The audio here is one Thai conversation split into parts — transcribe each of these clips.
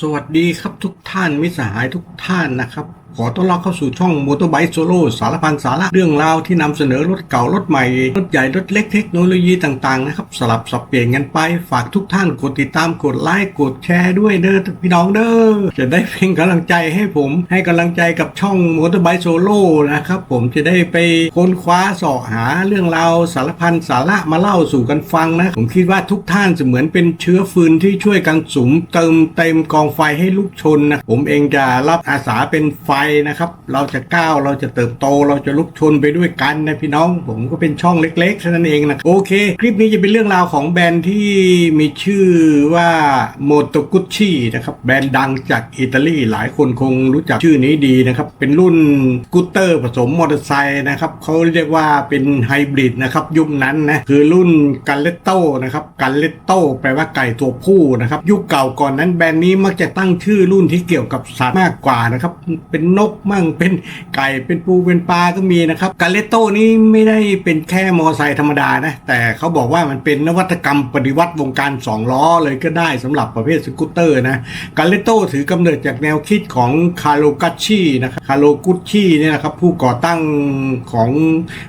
สวัสดีครับทุกท่านมิสหายทุกท่านนะครับ ขอต้อนรับเข้าสู่ช่องมอเตอร์ไบค์โซโล่สารพันสาระเรื่องราวที่นำเสนอรถเก่ารถใหม่ รถใหญ่ รถเล็กเทคโนโลยีต่างๆนะครับ สลับสับเปลี่ยนกันไปฝากทุกท่านกดติดตามกดไลค์กดแชร์ด้วยเด้อพี่น้องเด้อจะได้เป็นกำลังใจให้ผมให้กำลังใจกับช่องมอเตอร์ไบค์โซโล่นะครับ ผมจะได้ไปค้นคว้าเสาะหาเรื่องราวสารพันสาระมาเล่าสู่กันฟังนะผมคิดว่าทุกท่านจะเหมือนเป็นเชื้อฟืนที่ช่วยกันสุมเติมเต็มกองไฟให้ลุกชนนะผมเองจะรับอาสาเป็นไฟนะครับ เราจะก้าวเราจะเติบโต เราจะลุกชนไปด้วยกันนะพี่น้องผมก็เป็นช่องเล็กๆเท่านั้นเองนะโอเค คลิปนี้จะเป็นเรื่องราวของแบรนด์ที่มีชื่อว่าโมโตกุชชี่นะครับแบรนด์ดังจากอิตาลีหลายคนคงรู้จักชื่อนี้ดีนะครับเป็นรุ่นสกูตเตอร์ผสมมอเตอร์ไซค์นะครับเขาเรียกว่าเป็นไฮบริดนะครับยุคนั้นนะคือรุ่นกันเลตโตนะครับกันเลตโตแปลว่าไก่ตัวผู้นะครับยุคเก่าก่อนนั้นแบรนด์นี้มักจะตั้งชื่อรุ่นที่เกี่ยวกับสัตว์มากกว่านะครับเป็นนกมั่งเป็นไก่เป็นปูเป็นปลาก็มีนะครับกันเลโต้นี้ไม่ได้เป็นแค่มอไซค์ธรรมดานะ แต่เขาบอกว่ามันเป็นนวัตกรรมปฏิวัติวงการสองล้อเลยก็ได้สำหรับประเภทสกูตเตอร์นะกันเลโต้ถือกำเนิดจากแนวคิดของคาร์โลกัชชีนะครับคาร์โลกุชชี่เนี่ยนะครับผู้ก่อตั้งของ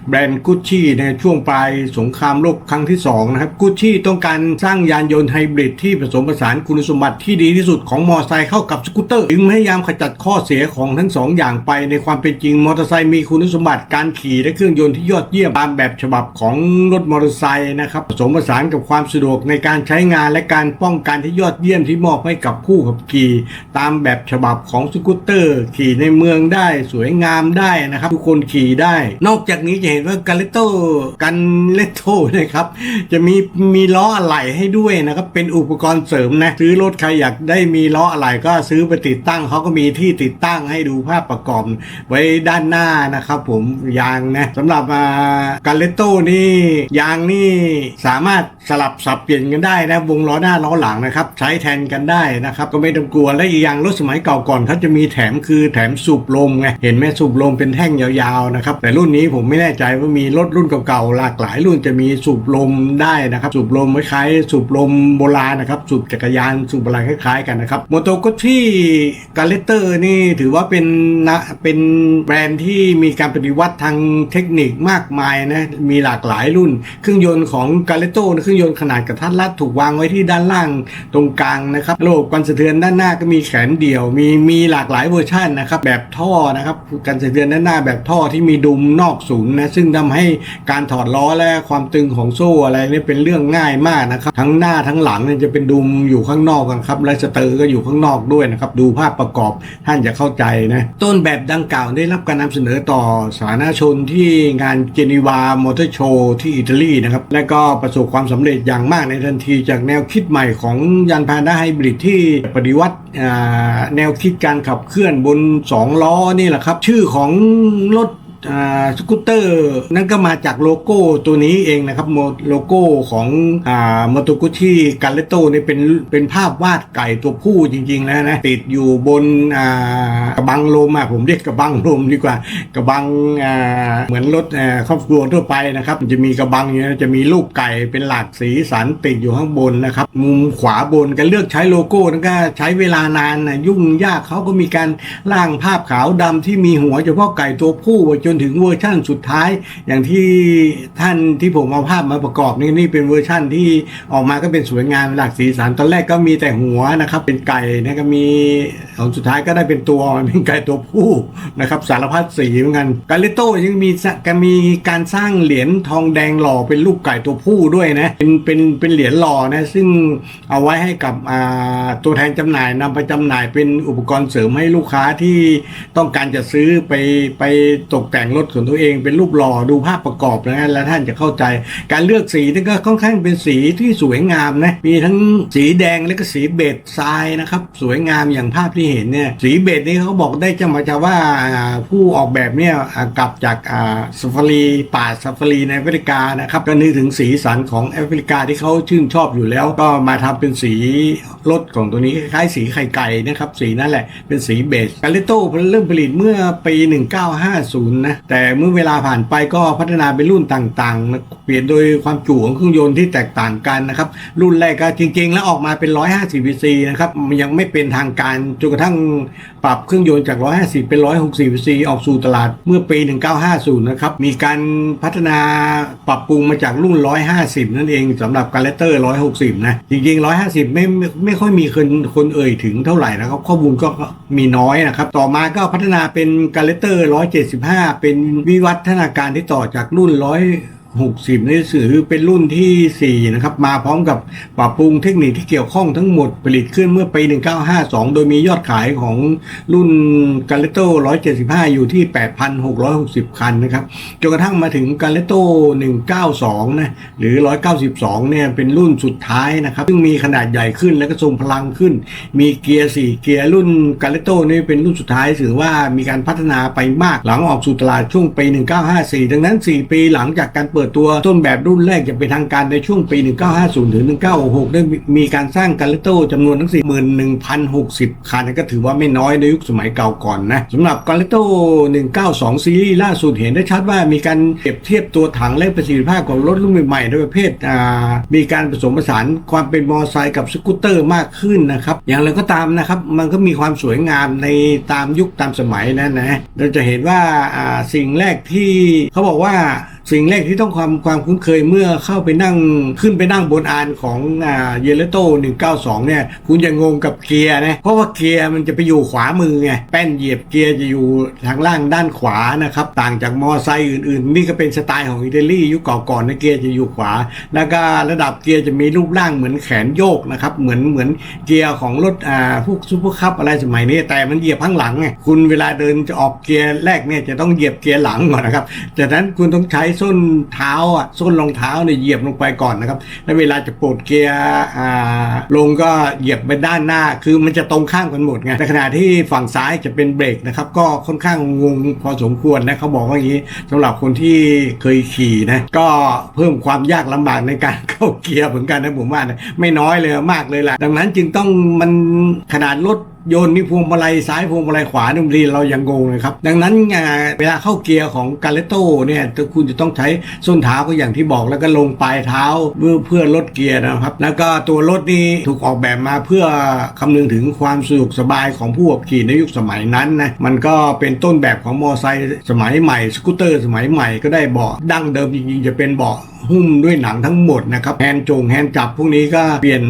แบรนด์กุชชี่ในช่วงปลายสงครามโลกครั้งที่สองนะครับกุชชี่ต้องการสร้างยานยนต์ไฮบริดที่ผสมผสานคุณสมบัติที่ดีที่สุดของมอไซค์เข้ากับสกูตเตอร์จึงพยายามขจัดข้อเสียของทั้งสองอย่างไปในความเป็นจริงมอเตอร์ไซค์มีคุณสมบัติการขี่และเครื่องยนต์ที่ยอดเยี่ยมตามแบบฉบับของรถมอเตอร์ไซค์นะครับผสมผสานกับความสะดวกในการใช้งานและการป้องกันที่ยอดเยี่ยมที่มอบให้กับผู้ขับขี่ตามแบบฉบับของสกูตเตอร์ ขี่ในเมืองได้สวยงามได้นะครับ ทุกคนขี่ได้ นอกจากนี้จะเห็นว่ากันเลโตกันเลโตนะครับจะมีมีล้ออะไหล่ให้ด้วยนะครับเป็นอุปกรณ์เสริมนะซื้อรถใครอยากได้มีล้ออะไหล่ก็ซื้อไปติดตั้งเขาก็มีที่ติดตั้งให้ดูภาพประกอบไว้ด้านหน้านะครับผมยางนะสำหรับกันเลตโต้นี่ยางนี่สามารถสลับสับเปลี่ยนกันได้นะวงล้อหน้าล้อหลังนะครับใช้แทนกันได้นะครับก็ไม่ต้องกลัวและอีกอย่างรถสมัยเก่าก่อนเขาจะมีแถมคือแถมสูบลมไงเห็นไหมสูบลมเป็นแท่งยาวๆนะครับแต่รุ่นนี้ผมไม่แน่ใจว่ามีรถรุ่นเก่าๆหลากหลายรุ่นจะมีสูบลมได้นะครับสูบลมคล้ายๆสูบลมโบราณนะครับสูบจักรยานสูบอะไรคล้ายๆกันนะครับโมโตกุชี่กาเลเตอร์นี่ถือว่าเป็นนะเป็นแบรนด์ที่มีการปฏิวัติทางเทคนิคมากมายนะมีหลากหลายรุ่น เครื่องยนต์ของกาเลโตเครื่องยนต์ขนาดกระทัดรัดถูกวางไว้ที่ด้านล่างตรงกลางนะครับระบบกันสะเทือนด้านหน้าก็มีแขนเดี่ยว มีมีหลากหลายเวอร์ชันนะครับแบบท่อนะครับกันสะเทือนด้านหน้าแบบท่อที่มีดุมนอกศูนย์นะซึ่งทำให้การถอดล้อและความตึงของโซ่อะไรนี่เป็นเรื่องง่ายมากนะครับทั้งหน้าทั้งหลังเนี่ยจะเป็นดุมอยู่ข้างนอกกันครับและสเตอร์ก็อยู่ข้างนอกด้วยนะครับดูภาพประกอบท่านจะเข้าใจนะต้นแบบดังกล่าวได้รับการนำเสนอต่อสาธารณชนที่งานเจนีวามอเตอร์โชว์ที่อิตาลีนะครับและก็ประสบความสำเร็จอย่างมากในทันทีจากแนวคิดใหม่ของยานพาหนะไฮบริดที่ปฏิวัติแนวคิดการขับเคลื่อนบน 2 ล้อนี่แหละครับ ชื่อของรถ สกูตเตอร์นั่นก็มาจากโลโก้ตัวนี้เองนะครับโลโก้ของอ่ามอโตกุชิกันเลโตนี่เป็นเป็นภาพวาดไก่ตัวผู้จริง ๆ แล้วนะ ติดอยู่บนอ่ากระบังลมอะผมเรียกกระบังลมดีกว่ากระบังอ่าเหมือนรถอ่าครอบครัวทั่วไปนะครับ จะมีกระบังอย่างนี้ยจะมีลูกไก่เป็นหลากสีสันติดอยู่ข้างบนนะครับ มุมขวาบนการเลือกใช้โลโก้นั่นก็ใช้เวลานานนะยุ่งยากเขาก็มีการร่างภาพขาวดำที่มีหัวเฉพาะไก่ตัวผู้จนถึงเวอร์ชั่นสุดท้าย อย่างที่ท่านที่ผมเอาภาพมาประกอบนี่นี่เป็นเวอร์ชั่นที่ออกมาก็เป็นสวยงามหลากสีสันตอนแรกก็มีแต่หัวนะครับ เป็นไก่นะก็มีของสุดท้ายก็ได้เป็นตัวเป็นไก่ตัวผู้นะครับสารพัดสีเหมือนกันกาลิโต้ยังมีก็มีการสร้างเหรียญทองแดงหล่อเป็นรูปไก่ตัวผู้ด้วยนะเป็นเป็นเป็นเหรียญหล่อนะซึ่งเอาไว้ให้กับตัวแทนจำหน่ายนำไปจำหน่ายเป็นอุปกรณ์เสริมให้ลูกค้าที่ต้องการจะซื้อไปไปตกแต่งแต่งรถส่วนตัวเองเป็นรูปหล่อดูภาพประกอบนะแล้วท่านจะเข้าใจ การเลือกสีนี่ก็ค่อนข้างเป็นสีที่สวยงามนะมีทั้งสีแดงและก็สีเบจทรายนะครับสวยงามอย่างภาพที่เห็นเนี่ยสีเบจนี่เขาบอกได้จะมาจากว่าผู้ออกแบบเนี่ยกลับจากซาฟารีป่าซาฟารีในแอฟริกานะครับก็นึกถึงสีสันของแอฟริกาที่เขาชื่นชอบอยู่แล้ว ก็มาทำเป็นสีรถของตัวนี้คล้ายสีไข่ไก่นะครับสีนั่นแหละเป็นสีเบจกาลิโต้เริ่มผลิตเมื่อปี 1950นะ แต่เมื่อเวลาผ่านไปก็พัฒนาเป็นรุ่นต่างๆ เปลี่ยนโดยความจุของเครื่องยนต์ที่แตกต่างกันนะครับ รุ่นแรกก็จริง ๆ แล้วออกมาเป็น 150 cc นะครับมันยังไม่เป็นทางการจนกระทั่งปรับเครื่องยนต์จาก 150 เป็น 160 cc ออกสู่ตลาดเมื่อปี 1950 นะครับ มีการพัฒนาปรับปรุงมาจากรุ่น 150 นั่นเองสำหรับการเลเตอร์ 160 นะ จริง ๆ 150ไมไม่ไม่ค่อยมีคนคนเอ่ยถึงเท่าไหร่นะครับ ข้อมูลก็มีน้อยนะครับ ต่อมาก็พัฒนาเป็นการเลเตอร์ 175เป็นวิวัฒนาการที่ต่อจากรุ่นร้อย 60นี่ถือเป็นรุ่นที่ 4 นะครับ มาพร้อมกับปรับปรุงเทคนิคที่เกี่ยวข้องทั้งหมดผลิตขึ้นเมื่อปี 1952 โดยมียอดขายของรุ่น g a l e t t o 175 อยู่ที่ 8,660 คันนะครับ จนกระทั่งมาถึง g a l e t t o 192 นะ หรือ 192 เนี่ย เป็นรุ่นสุดท้ายนะครับ ซึ่งมีขนาดใหญ่ขึ้นและก็ทรงพลังขึ้น มีเกียร์ 4 เกียร์รุ่น g a l e t t o นี่เป็นรุ่นสุดท้ายถือว่ามีการพัฒนาไปมากหลังออกสู่ตลาดช่วงปี 1954 ดังนั้น 4 ปีหลังจากการเปิดตัวต้นแบบรุ่นแรกจะเป็นทางการในช่วงปี 1950 ถึง 1966 ได้มีการสร้าง g a l e t t o จำนวนทั้ง 41,060 คันก็ถือว่าไม่น้อยในยุคสมัยเก่าก่อนนะสำหรับ g a l e t t o 192 ซีรีส์ล่าสุดเห็นได้ชัดว่ามีการเปรียบเทียบตัวถังและประสิทธิภาพของรถรุ่นใหม่ๆในประเภทมีการผสมผสานความเป็นมอเตอร์ไซค์กับสกูตเตอร์มากขึ้นนะครับอย่างไรก็ตามนะครับมันก็มีความสวยงามในตามยุคตามสมัยนะนะเราจะเห็นว่าสิ่งแรกที่เขาบอกว่า สิ่งแรกที่ต้องความความคุ้นเคยเมื่อเข้าไปนั่งขึ้นไปนั่งบนอานของอ่าเยเลโต้192 เนี่ย คุณจะงงกับเกียร์นะ เพราะว่าเกียร์มันจะไปอยู่ขวามือไง แป้นเหยียบเกียร์จะอยู่ทางล่างด้านขวานะครับ ต่างจากมอไซค์อื่นๆ นี่ก็เป็นสไตล์ของอิตาลียุคก่อนๆนะเกียร์จะอยู่ขวา แล้วก็ระดับเกียร์จะมีรูปร่างเหมือนแขนโยกนะครับ เหมือนเหมือนเกียร์ของรถอ่าพวกซูเปอร์คัพอะไรสมัยนี้แต่มันเหยียบข้างหลังไงคุณเวลาเดินจะออกเกียร์แรกเนี่ยจะต้องเหยียบเกียร์หลังก่อนนะครับจากนั้นคุณต้องใช้ส้นเท้าอะส้นรองเท้าเนี่ยเหยียบลงไปก่อนนะครับแล้วเวลาจะปลดเกียร์อ่าลงก็เหยียบไปด้านหน้า คือมันจะตรงข้ามกันหมดไงในขณะที่ฝั่งซ้ายจะเป็นเบรกนะครับก็ค่อนข้างงงพอสมควรนะเขาบอกว่าอย่างนี้สำหรับคนที่เคยขี่นะก็เพิ่มความยากลำบากในการเข้าเกียร์เหมือนกันนะผมว่านะไม่น้อยเลยมากเลยแหละดังนั้นจึงต้องมันขนาดรถ โยนนี่พวงมาลัยซ้ายพวงมาลัยขวาเนี่ยบางทีเรายังงงเลยครับ ดังนั้นเวลาเข้าเกียร์ของกาเลโต้เนี่ยคุณจะต้องใช้ส้นเท้าก็อย่างที่บอกแล้วก็ลงปลายเท้าเพื่อเพื่อลดเกียร์นะครับ แล้วก็ตัวรถนี่ถูกออกแบบมาเพื่อคำนึงถึงความสะดวกสบายของผู้ขับขี่ในยุคสมัยนั้นนะมันก็เป็นต้นแบบของมอเตอร์ไซค์สมัยใหม่สกูตเตอร์สมัยใหม่ก็ได้เบาะดั้งเดิมจริงๆจะเป็นเบาะหุ้มด้วยหนังทั้งหมดนะครับแฮนด์จงแฮนด์จับพวกนี้ก็เปลี่ยน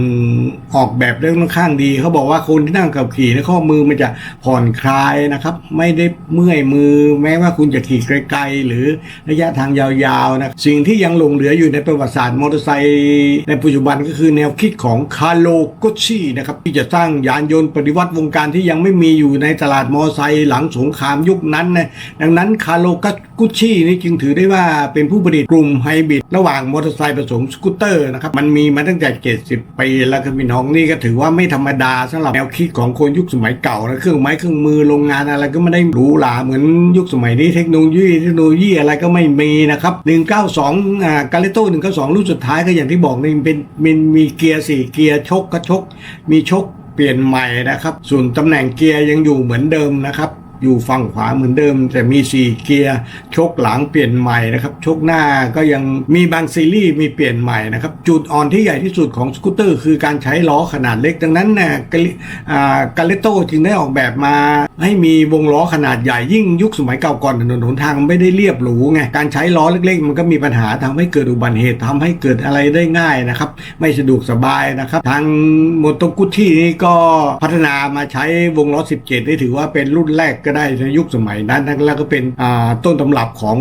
ออกแบบได้ค่อนข้างดี เขาบอกว่าคนที่นั่งกับขี่ในข้อมือมันจะผ่อนคลายนะครับ ไม่ได้เมื่อยมือ แม้ว่าคุณจะขี่ไกลๆหรือระยะทางยาวๆนะสิ่งที่ยังหลงเหลืออยู่ในประวัติศาสตร์มอเตอร์ไซค์ในปัจจุบันก็คือแนวคิดของคาร์โลโกชีนะครับที่จะสร้างยานยนต์ปฏิวัติวงการที่ยังไม่มีอยู่ในตลาดมอเตอร์ไซค์หลังสงครามยุคนั้นนะดังนั้นคาร์โลกุชีนี่จึงถือได้ว่าเป็นผู้ผลิตกลุ่มไฮบริดระหว่างมอเตอร์ไซค์ผสมสกูตเตอร์นะครับมันมีมาตั้งแต่ 70 ปีแล้วครับพี่น้องนี่ก็ถือว่าไม่ธรรมดาสำหรับแนวคิดของคนยุคสมัยเก่านะเครื่องไม้เครื่องมือโรงงานอะไรก็ไม่ได้หรูหราเหมือนยุคสมัยนี้เทคโนโลยีเทคโนโลยีอะไรก็ไม่มีนะครับ 192อ่ากาเลโต้192รุ่นสุดท้ายก็อย่างที่บอกนี่เป็นมีมีเกียร์สี่เกียร์ชกกระชก มีชกเปลี่ยนใหม่นะครับ ส่วนตำแหน่งเกียร์ยังอยู่เหมือนเดิมนะครับ อยู่ฝั่งขวาเหมือนเดิม แต่มี 4 เกียร์ชกหลังเปลี่ยนใหม่นะครับชกหน้าก็ยังมีบางซีรีส์มีเปลี่ยนใหม่นะครับจุดอ่อนที่ใหญ่ที่สุดของสกูตเตอร์ คือการใช้ล้อขนาดเล็ก ดังนั้นนะกาลิอ่ากาเลโตจึงได้ออกแบบมา ให้มีวงล้อขนาดใหญ่ยิ่งยุคสมัยเก่าก่อนถนนหนทางไม่ได้เรียบหรูไงการใช้ล้อเล็ก ๆ มันก็มีปัญหาทำให้เกิดอุบัติเหตุทำให้เกิดอะไรได้ง่ายนะครับไม่สะดวกสบายนะครับทางโมโตกุชินี่ก็พัฒนามาใช้วงล้อ 17 ได้ถือว่าเป็นรุ่นแรกก็ได้ในยุคสมัยนั้นแล้วก็เป็นต้นตำรับของ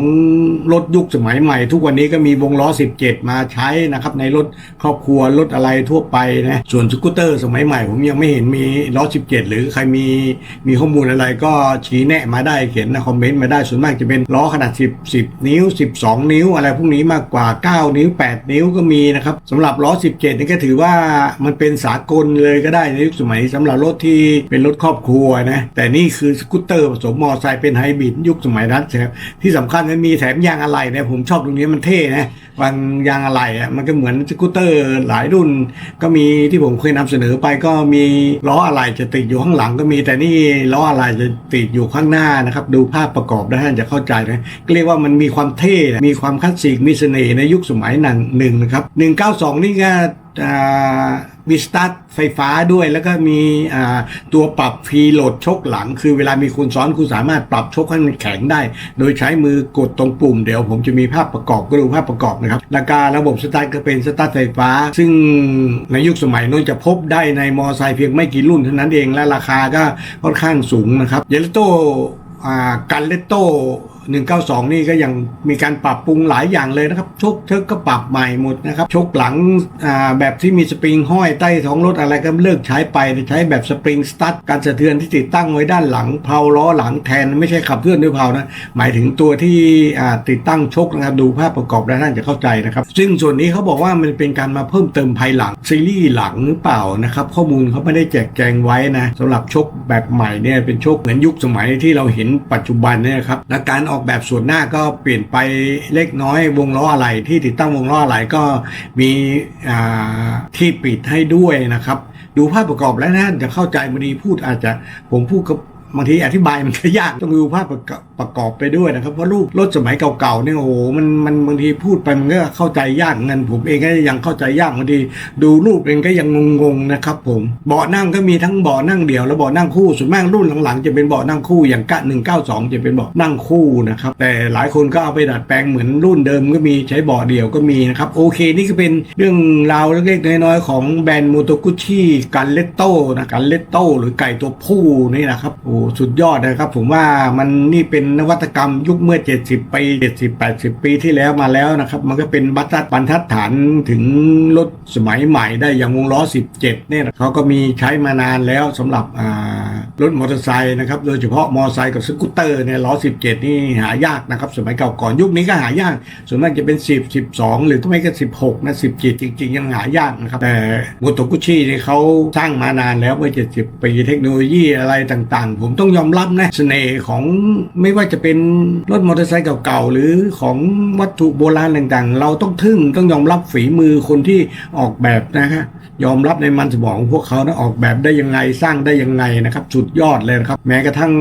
รถยุคสมัยใหม่ ทุกวันนี้ก็มีวงล้อ 17 มาใช้นะครับในรถครอบครัวรถอะไรทั่วไปนะส่วนสกูตเตอร์สมัยใหม่ ผมยังไม่เห็นมีล้อ 17 หรือใครมีมีข้อมูลอะไรก็ชี้แนะมาได้เขียนนะคอมเมนต์มาได้ส่วนมากจะเป็นล้อขนาด 10 10 นิ้ว 12 นิ้ว อะไรพวกนี้มากกว่า 9 นิ้ว 8 นิ้วก็มีนะครับสำหรับล้อ 17 นี่ก็ถือว่ามันเป็นสากลเลยก็ได้ในยุคสมัยสำหรับรถที่เป็นรถครอบครัวนะแต่นี่คือสกูตเตอร์อร์ผสมมอไซค์เป็นไฮบริดยุคสมัยนั้นแถมที่สำคัญมันมีแถมยางอะไหล่เนี่ยผมชอบตรงนี้มันเท่นะบางยางอะไหล่อะมันก็เหมือนสกูตเตอร์หลายรุ่น ก็มีที่ผมเคยนำเสนอไปก็มีล้ออะไหล่จะติดอยู่ข้างหลังก็มีแต่นี่ล้ออะไหล่จะติดอยู่ข้างหน้านะครับดูภาพประกอบแล้วท่านจะเข้าใจนะเรียกว่ามันมีความเท่มีความคลาสสิกมีเสน่ห์ในยุคสมัยนั้นหนึ่งนะครับ192นี่ก็อ่า มีสตาร์ทไฟฟ้าด้วย แล้วก็มีตัวปรับฟรีโหลดชกหลัง คือเวลามีคุณซ้อนคุณสามารถปรับชกให้มันแข็งได้ โดยใช้มือกดตรงปุ่มเดี๋ยวผมจะมีภาพประกอบก็ดูภาพประกอบนะครับแล้วก็ระบบสตาร์ทก็เป็นสตาร์ทไฟฟ้า ซึ่งในยุคสมัยโน้นจะพบได้ในมอไซค์เพียงไม่กี่รุ่นเท่านั้นเองและราคาก็ค่อนข้างสูงนะครับเยลโตอ่กันเลตโต้ 192 นี่ก็ยังมีการปรับปรุงหลายอย่างเลยนะครับชคเชิกก็ปรับใหม่หมดนะครับชคหลังแบบที่มีสปริงห้อยใต้ท้องรถอะไรก็เลิกใช้ไปใช้แบบสปริงสตั๊ดการสะเทือนที่ติดตั้งไว้ด้านหลังเพลาล้อหลังแทนไม่ใช่ขับเคลื่อนด้วยเพลานะหมายถึงตัวที่ติดตั้งชกนะครับดูภาพประกอบแล้วท่านจะเข้าใจนะครับ ซึ่งส่วนนี้เขาบอกว่ามันเป็นการมาเพิ่มเติมภายหลังซีรีส์หลังหรือเปล่านะครับข้อมูลเขาไม่ได้แจกแจงไว้นะสำหรับชกแบบใหม่เนี่ยเป็นชกเหมือนยุคสมัยที่เราเห็นปัจจุบันเนี่ยครับและการออกอกแบบส่วนหน้าก็เปลี่ยนไปเล็กน้อยวงล้ออะไรที่ติดตั้งวงล้ออะไรก็มีที่ปิดให้ด้วยนะครับ ดูภาพประกอบแล้วนะจะเข้าใจบางทีพูดอาจจะผมพูดกับบางทีอธิบายมันก็ยากต้องดูภาพประกอบ ประกอบไปด้วยนะครับเพราะรูปรถสมัยเก่าๆเนี่ยโอ้โหมันมันบางทีพูดไปมันก็เข้าใจยากเงินผมเองก็ยังเข้าใจยากบางทีดูรูปเองก็ยังงงๆนะครับผมเบาะนั่งก็มีทั้งเบาะนั่งเดี่ยวและเบาะนั่งคู่ส่วนมากรุ่นหลังๆ จะเป็นเบาะนั่งคู่อย่างกะ192จะเป็นเบาะนั่งคู่นะครับแต่หลายคนก็เอาไปดัดแปลงเหมือนรุ่นเดิมก็มีใช้เบาะเดี่ยวก็มีนะครับโอเคนี่ก็เป็นเรื่องราวเล็กๆน้อยๆของแบรนด์โมโตกุชิกันเลตโต้นะกันเลตโต้หรือไก่ตัวผู้นี่นะครับโอ้สุดยอดนะครับผมว่ามันนี่เป็นนวัตกรรมยุคเมื่อ 70 ปี 70 80 ปีที่แล้วมาแล้วนะครับ มันก็เป็นบรรทัดบรรทัดฐานถึงรถสมัยใหม่ได้อย่างวงล้อ 17 เนี่ยเขาก็มีใช้มานานแล้วสำหรับอ่า รถมอเตอร์ไซค์นะครับโดยเฉพาะมอเตอร์ไซค์กับสกูตเตอร์เนี่ยล้อ 17 นี่หายากนะครับสมัยเก่าก่อนยุคนี้ก็หายาก ส่วนมากจะเป็น 10 12 หรือก็ไม่ก็ 16 นะ 17 จริง ๆ ยังหายากนะครับ แต่โมโตกุชินี่ยเขาสร้างมานานแล้วเมื่อ 70 ปีเทคโนโลยีอะไรต่างๆ ผมต้องยอมรับนะเสน่ห์ของไม่ว่าจะเป็นรถมอเตอร์ไซค์เก่าๆ หรือของวัตถุโบราณต่างๆ เราต้องทึ่งต้องยอมรับฝีมือคนที่ออกแบบนะฮะยอมรับในมันสมองของพวกเขานะออกแบบได้ยังไงสร้างได้ยังไงนะครับสุดยอดเลยนะครับ แม้กระทั่ง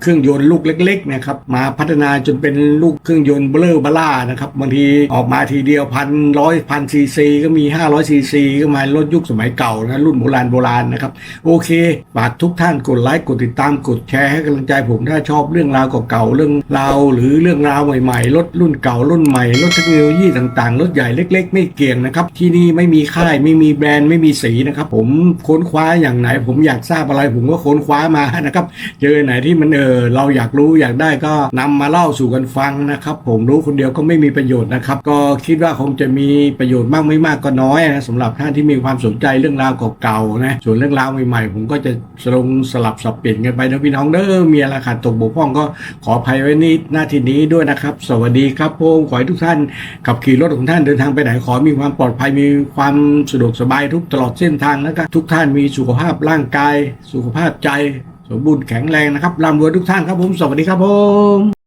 เครื่องยนต์ลูกเล็กๆนะครับมาพัฒนาจนเป็นลูกเครื่องยนต์เบลอเบล่านะครับบางทีออกมาทีเดียวพันร้อยพันซีซีก็มี 500ซีซีก็มารถยุคสมัยเก่านะรุ่นโบราณโบราณนะครับโอเคฝากทุกท่านกดไลค์กดติดตามกดแชร์ให้กำลังใจผมถ้าชอบเรื่องราวเก่าๆเรื่องราวหรือเรื่องราวใหม่ๆรถรุ่นเก่ารุ่นใหม่รถเทคโนโลยีต่างๆรถใหญ่เล็ก ๆ ไม่เกี่ยงนะครับที่นี่ไม่มีค่ายไม่มีแบรนด์ไม่มีสีนะครับผมค้นคว้าอย่างไหน ผมอยากทราบอะไรผมก็ค้นคว้ามานะครับเจอไหนที่มันเออเราอยากรู้อยากได้ก็นำมาเล่าสู่กันฟังนะครับ ผมรู้คนเดียวก็ไม่มีประโยชน์นะครับ ก็คิดว่าคงจะมีประโยชน์มากไม่มากก็น้อยนะสำหรับท่านที่มีความสนใจเรื่องราวเก่าๆนะส่วนเรื่องราวใหม่ๆ ผมก็จะสลงสลับสับเปลี่ยนกันไปนะพี่น้องเด้อมีอะไรขาดตกบกพร่องก็ขออภัยไว้นิดหน้าที่นี้ด้วยนะครับ สวัสดีครับผมขอให้ทุกท่านขับขี่รถของท่านเดินทางไปไหนขอมีความปลอดภัยมีความสะดวกสบายทุกตลอดเส้นทางนะครับทุกท่านมีสุขภาพร่างกาย สุขภาพใจ สมบูรณ์แข็งแรงนะครับร่ำรวยทุกท่านครับผม สวัสดีครับผม